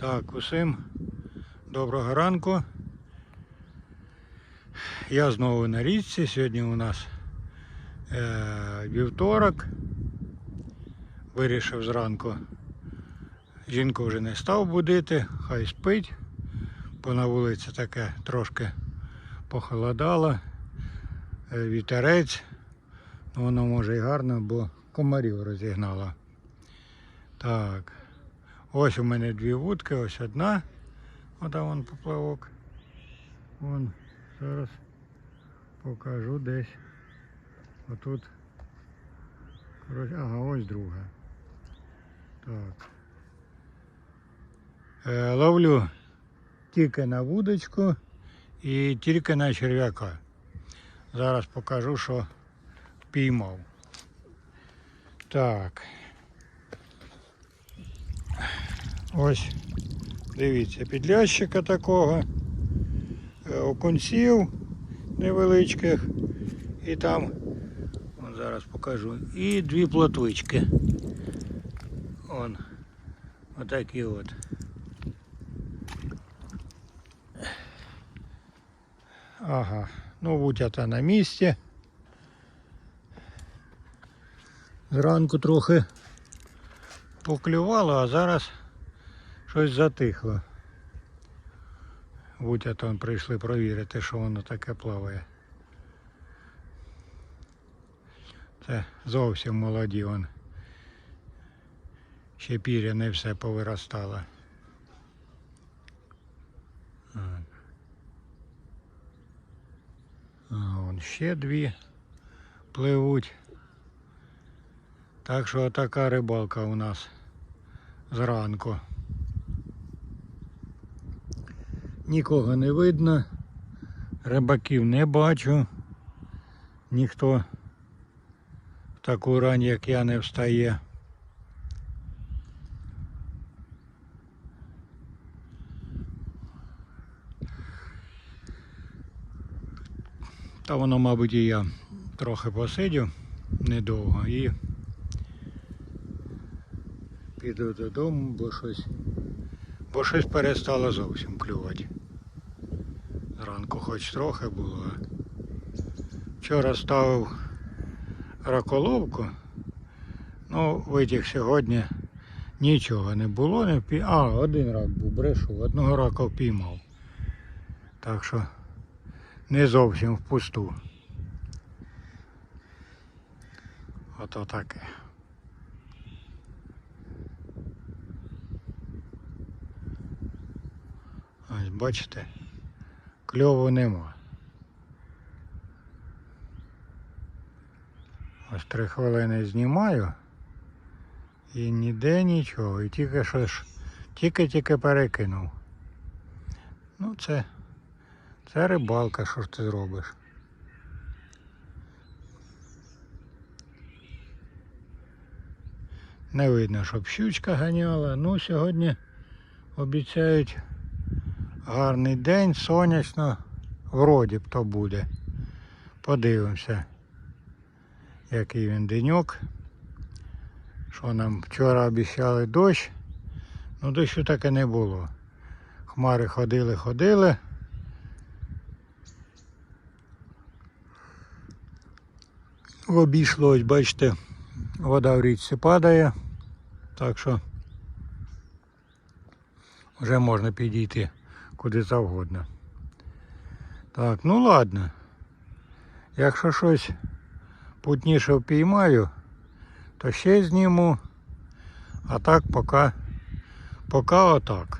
Так, усім доброго ранку. Я знову на річці. Сьогодні у нас е, вівторок. Вирішив зранку. Жінку вже не став будити, хай спить, бо на вулиці таке трошки похолодало, е, вітерець. Ну, воно може і гарно, бо комарів розігнало. Так. Ось у мене дві вудки, ось одна. Ота вон поплавок. Вон, зараз покажу десь. Отут. Ага, ось друга. Так. Е, ловлю тільки на вудочку і тільки на черв'яка. Зараз покажу, що впіймав. Так. Ось, дивіться, підлящика такого, е, окунців невеличких. І там, от зараз покажу, і дві плотвички. Он, отакі от. Ага, ну вутята на місці. Зранку трохи поклювало, а зараз щось затихло. Вутята он прийшли провірити, що воно таке плаває. Це зовсім молоді он. Ще піря не все повиростало. А вон ще дві пливуть. Так що така рибалка у нас зранку. Нікого не видно, рибаків не бачу, ніхто в таку рань, як я, не встає. Та воно, мабуть, і я трохи посидів недовго і піду додому, бо щось, бо щось перестало зовсім клювати. Зранку хоч трохи було. Вчора ставив раколовку, ну витяг сьогодні нічого не було, не пі... А, один рак був, брешу, одного рака впіймав. Так що не зовсім впусту. Ото таке. Ось бачите, кльову нема. Ось три хвилини знімаю і ніде нічого. І тільки що ж, тільки-тільки перекинув. Ну це, це рибалка, що ж ти зробиш. Не видно, щоб щучка ганяла. Ну, сьогодні обіцяють гарний день, сонячно, вроді б то буде. Подивимося, який він деньок. Що нам вчора обіцяли дощ, ну дощу так і не було. Хмари ходили, ходили. Обійшлось, бачите, вода в річці падає, так що вже можна підійти куди завгодно. Так, ну ладно. Якщо щось путніше впіймаю, то ще зніму. А так поки, поки отак.